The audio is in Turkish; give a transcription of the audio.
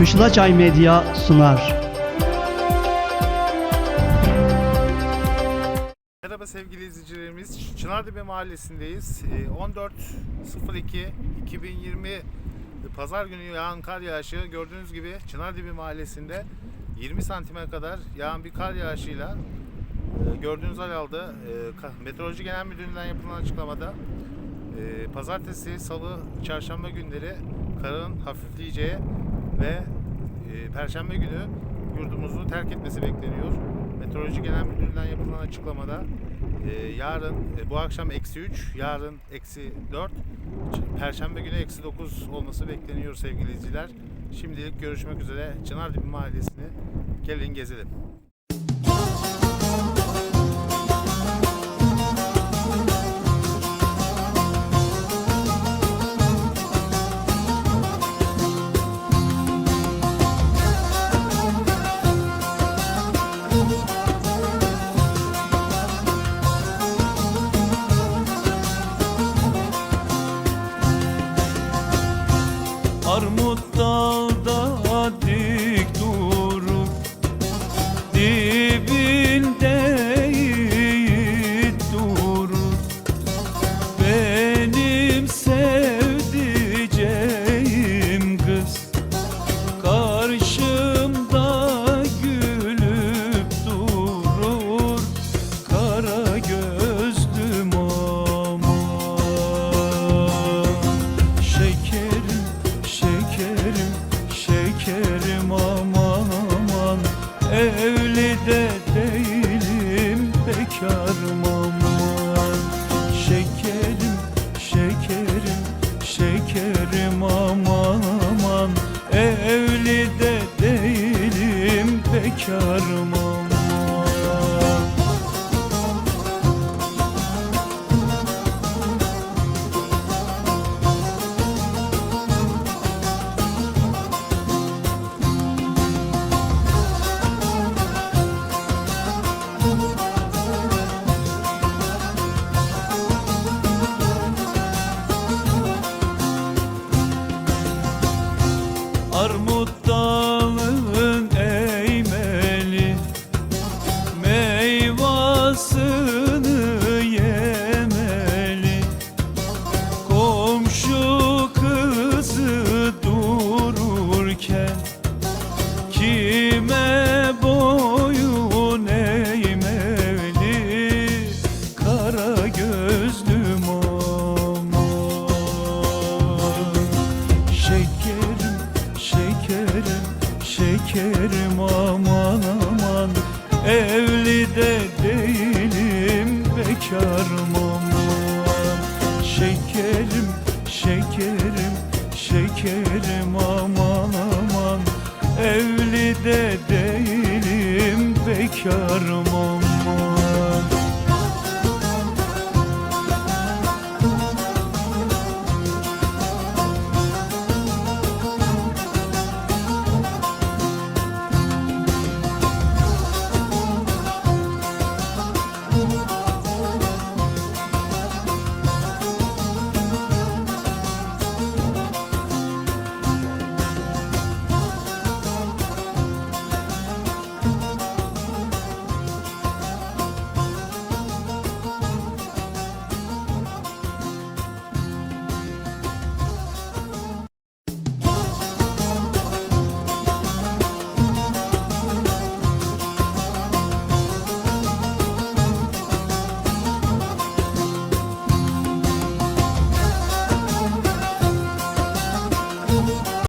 Kışlaçay Medya sunar. Merhaba sevgili izleyicilerimiz. Çınardibi Mahallesi'ndeyiz. Ee, 14.02.2020 Pazar günü yağan kar yağışı gördüğünüz gibi Çınardibi Mahallesi'nde 20 santime kadar yağan bir kar yağışıyla e, gördüğünüz herhalde Meteoroloji Genel Müdürlüğü'nden yapılan açıklamada e, pazartesi, salı, çarşamba günleri karın hafifleyeceği ve e, perşembe günü yurdumuzu terk etmesi bekleniyor. Meteoroloji Genel Müdürlüğü'nden yapılan açıklamada e, yarın e, bu akşam eksi 3, yarın eksi 4, ç- perşembe günü eksi 9 olması bekleniyor sevgili izleyiciler. Şimdilik görüşmek üzere. Çınardibi Mahallesi'ni gelin gezelim. Şekerim aman aman Evli de değilim, bekarım. aman Armut şekerim aman aman Evli de değilim, bekarım aman. Şekerim, şekerim, şekerim aman aman Evli de değilim, bekarım